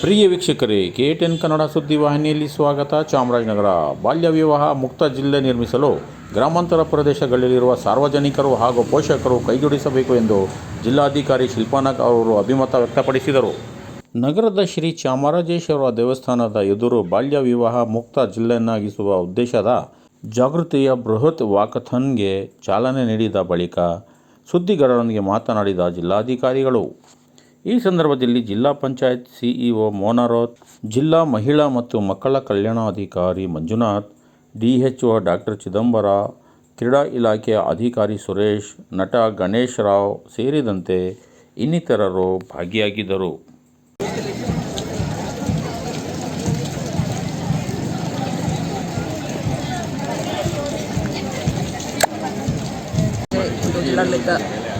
ಪ್ರಿಯ ವೀಕ್ಷಕರೇ, K ten Kannada ಸುದ್ದಿವಾಹಿನಿಯಲ್ಲಿ ಸ್ವಾಗತ. ಚಾಮರಾಜನಗರ ಬಾಲ್ಯ ವಿವಾಹ ಮುಕ್ತ ಜಿಲ್ಲೆ ನಿರ್ಮಿಸಲು ಗ್ರಾಮಾಂತರ ಪ್ರದೇಶಗಳಲ್ಲಿರುವ ಸಾರ್ವಜನಿಕರು ಹಾಗೂ ಪೋಷಕರು ಕೈಜೋಡಿಸಬೇಕು ಎಂದು ಜಿಲ್ಲಾಧಿಕಾರಿ ಶಿಲ್ಪಾನಾಗ್ ಅವರು ಅಭಿಮತ ವ್ಯಕ್ತಪಡಿಸಿದರು. ನಗರದ ಶ್ರೀ ಚಾಮರಾಜೇಶ್ವರ ದೇವಸ್ಥಾನದ ಎದುರು ಬಾಲ್ಯ ವಿವಾಹ ಮುಕ್ತ ಜಿಲ್ಲೆಯನ್ನಾಗಿಸುವ ಉದ್ದೇಶದ ಜಾಗೃತಿಯ ಬೃಹತ್ ವಾಕಥನ್ಗೆ ಚಾಲನೆ ನೀಡಿದ ಬಳಿಕ ಸುದ್ದಿಗಾರರೊಂದಿಗೆ ಮಾತನಾಡಿದ ಜಿಲ್ಲಾಧಿಕಾರಿಗಳು ಈ ಸಂದರ್ಭದಲ್ಲಿ ಜಿಲ್ಲಾ ಪಂಚಾಯತ್ ಸಿಇಒ ಮೋನಾರೋತ್, ಜಿಲ್ಲಾ ಮಹಿಳಾ ಮತ್ತು ಮಕ್ಕಳ ಕಲ್ಯಾಣಾಧಿಕಾರಿ ಮಂಜುನಾಥ್, ಡಿಎಚ್ಒ ಡಾಕ್ಟರ್ ಚಿದಂಬರ, ಕ್ರೀಡಾ ಇಲಾಖೆಯ ಅಧಿಕಾರಿ ಸುರೇಶ್, ನಟ ಗಣೇಶ್ ರಾವ್ ಸೇರಿದಂತೆ ಇನ್ನಿತರರು ಭಾಗಿಯಾಗಿದ್ದರು.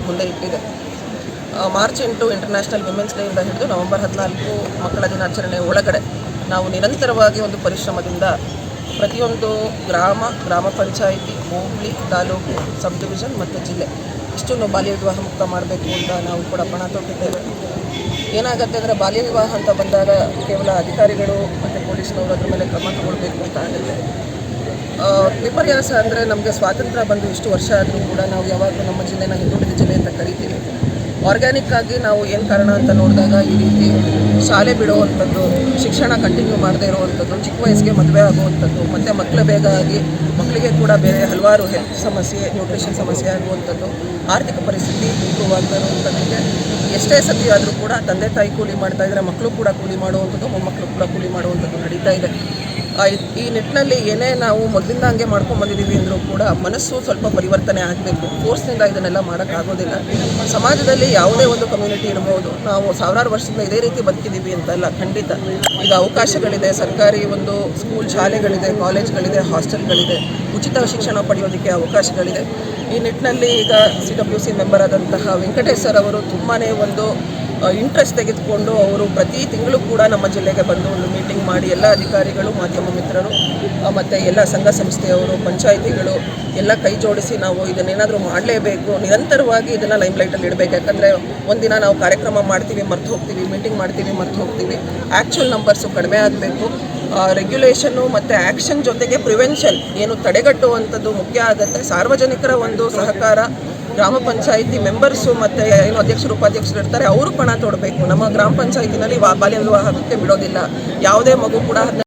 ಮುಂದೆ ಇಟ್ಟಿದೆ. ಮಾರ್ಚ್ ಎಂಟು ಇಂಟರ್ನ್ಯಾಷನಲ್ ವಿಮೆನ್ಸ್ ಡೇ ಇಂದ ಹಿಡಿದು ನವೆಂಬರ್ ಹದಿನಾಲ್ಕು ಮಕ್ಕಳ ದಿನಾಚರಣೆ ಒಳಗಡೆ ನಾವು ನಿರಂತರವಾಗಿ ಒಂದು ಪರಿಶ್ರಮದಿಂದ ಪ್ರತಿಯೊಂದು ಗ್ರಾಮ ಗ್ರಾಮ ಪಂಚಾಯಿತಿ, ಹೋಬಳಿ, ತಾಲೂಕು ಸಬ್ ಡಿವಿಷನ್ ಮತ್ತು ಜಿಲ್ಲೆ ಇಷ್ಟನ್ನು ಬಾಲ್ಯ ವಿವಾಹ ಮುಕ್ತ ಮಾಡಬೇಕು ಅಂತ ನಾವು ಕೂಡ ಪಣ ತೊಟ್ಟಿದ್ದೇವೆ. ಏನಾಗುತ್ತೆ ಅಂದರೆ ಬಾಲ್ಯ ವಿವಾಹ ಅಂತ ಬಂದಾಗ ಕೇವಲ ಅಧಿಕಾರಿಗಳು ಮತ್ತು ಪೊಲೀಸ್ನವರು ಅದರ ಮೇಲೆ ಕ್ರಮ ತಗೊಳ್ಬೇಕು ಅಂತ ಆಗುತ್ತೆ. ವಿಪರ್ಯಾಸ ಅಂದರೆ ನಮಗೆ ಸ್ವಾತಂತ್ರ್ಯ ಬಂದು ಇಷ್ಟು ವರ್ಷ ಆದರೂ ಕೂಡ ನಾವು ಯಾವಾಗಲೂ ನಮ್ಮ ಜಿಲ್ಲೆನ ಹಿಂದುಳಿದ ಜಿಲ್ಲೆ ಅಂತ ಕರಿತೀವಿ. ಆರ್ಗ್ಯಾನಿಕ್ ಆಗಿ ನಾವು ಏನು ಕಾರಣ ಅಂತ ನೋಡಿದಾಗ ಈ ರೀತಿ ಶಾಲೆ ಬಿಡುವಂಥದ್ದು, ಶಿಕ್ಷಣ ಕಂಟಿನ್ಯೂ ಮಾಡದೇ ಇರುವಂಥದ್ದು, ಚಿಕ್ಕ ವಯಸ್ಸಿಗೆ ಮದುವೆ ಆಗುವಂಥದ್ದು, ಮತ್ತು ಮಕ್ಕಳು ಬೇಗ ಆಗಿ ಮಕ್ಕಳಿಗೆ ಕೂಡ ಬೇರೆ ಹಲವಾರು ಹೆಲ್ತ್ ಸಮಸ್ಯೆ ನ್ಯೂಟ್ರಿಷನ್ ಸಮಸ್ಯೆ ಆಗುವಂಥದ್ದು, ಆರ್ಥಿಕ ಪರಿಸ್ಥಿತಿ ಇಂಪ್ರೂವ್ ಆಗ್ತಾ ಇರುವಂಥದ್ದಕ್ಕೆ ಎಷ್ಟೇ ಸತಿ ಆದರೂ ಕೂಡ ತಂದೆ ತಾಯಿ ಕೂಲಿ ಮಾಡ್ತಾ ಇದ್ದಾರೆ ಮಕ್ಕಳು ಕೂಡ ಕೂಲಿ ಮಾಡುವಂಥದ್ದು, ಮೊಮ್ಮಕ್ಕಳು ಕೂಡ ಕೂಲಿ ಮಾಡುವಂಥದ್ದು ನಡೀತಾ ಇದೆ. ಈ ನಿಟ್ಟಿನಲ್ಲಿ ಏನೇ ನಾವು ಮೊದಲಿಂದ ಹಂಗೆ ಮಾಡ್ಕೊಂಡು ಬಂದಿದ್ದೀವಿ ಅಂದರೂ ಕೂಡ ಮನಸ್ಸು ಸ್ವಲ್ಪ ಪರಿವರ್ತನೆ ಆಗಬೇಕು. ಫೋರ್ಸ್ನಿಂದ ಇದನ್ನೆಲ್ಲ ಮಾಡೋಕ್ಕಾಗೋದಿಲ್ಲ ಸಮಾಜದಲ್ಲಿ ಯಾವುದೇ ಒಂದು ಕಮ್ಯುನಿಟಿ ಇರ್ಬೋದು, ನಾವು ಸಾವಿರಾರು ವರ್ಷದಿಂದ ಇದೇ ರೀತಿ ಬದುಕಿದ್ದೀವಿ ಅಂತಲ್ಲ, ಖಂಡಿತ. ಈಗ ಅವಕಾಶಗಳಿದೆ, ಸರ್ಕಾರಿ ಒಂದು ಸ್ಕೂಲ್ ಶಾಲೆಗಳಿದೆ ಕಾಲೇಜ್ಗಳಿದೆ ಹಾಸ್ಟೆಲ್ಗಳಿದೆ ಉಚಿತ ಶಿಕ್ಷಣ ಪಡೆಯೋದಕ್ಕೆ ಅವಕಾಶಗಳಿದೆ. ಈ ನಿಟ್ಟಿನಲ್ಲಿ ಈಗ ಸಿ ಡಬ್ಲ್ಯೂ ಸಿ ಮೆಂಬರ್ ಆದಂತಹ ವೆಂಕಟೇಶ್ ಸರ್ ಅವರು ತುಂಬಾ ಒಂದು ಇಂಟ್ರೆಸ್ಟ್ ತೆಗೆದುಕೊಂಡು ಅವರು ಪ್ರತಿ ತಿಂಗಳು ಕೂಡ ನಮ್ಮ ಜಿಲ್ಲೆಗೆ ಬಂದು ಒಂದು ಮೀಟಿಂಗ್ ಮಾಡಿ ಎಲ್ಲ ಅಧಿಕಾರಿಗಳು, ಮಾಧ್ಯಮ ಮಿತ್ರರು ಮತ್ತು ಎಲ್ಲ ಸಂಘ ಸಂಸ್ಥೆಯವರು, ಪಂಚಾಯಿತಿಗಳು ಎಲ್ಲ ಕೈ ಜೋಡಿಸಿ ನಾವು ಇದನ್ನೇನಾದರೂ ಮಾಡಲೇಬೇಕು. ನಿರಂತರವಾಗಿ ಇದನ್ನು ಲೈಮ್ಲೈಟಲ್ಲಿ ಇಡಬೇಕು. ಯಾಕಂದರೆ ಒಂದಿನ ನಾವು ಕಾರ್ಯಕ್ರಮ ಮಾಡ್ತೀವಿ, ಮರ್ತು ಹೋಗ್ತೀವಿ ಮೀಟಿಂಗ್ ಮಾಡ್ತೀವಿ, ಮರ್ತು ಹೋಗ್ತೀವಿ. ಆ್ಯಕ್ಚುಲ್ ನಂಬರ್ಸು ಕಡಿಮೆ ಆಗಬೇಕು. ರೆಗ್ಯುಲೇಷನ್ನು ಮತ್ತು ಆ್ಯಕ್ಷನ್ ಜೊತೆಗೆ ಪ್ರಿವೆನ್ಷನ್ ಏನು ತಡೆಗಟ್ಟುವಂಥದ್ದು ಮುಖ್ಯ ಆಗುತ್ತೆ ಸಾರ್ವಜನಿಕರ ಒಂದು ಸಹಕಾರ ಗ್ರಾಮ ಪಂಚಾಯಿತಿ ಮೆಂಬರ್ಸು ಮತ್ತು ಏನು ಅಧ್ಯಕ್ಷರು, ಉಪಾಧ್ಯಕ್ಷರು ಇರ್ತಾರೆ, ಅವರು ಪಣ ತೊಡಬೇಕು. ನಮ್ಮ ಗ್ರಾಮ ಪಂಚಾಯಿತಿನಲ್ಲಿ ಬಾಲ್ಯ ವಿವಾಹಕ್ಕೆ ಬಿಡೋದಿಲ್ಲ. ಯಾವುದೇ ಮಗು ಕೂಡ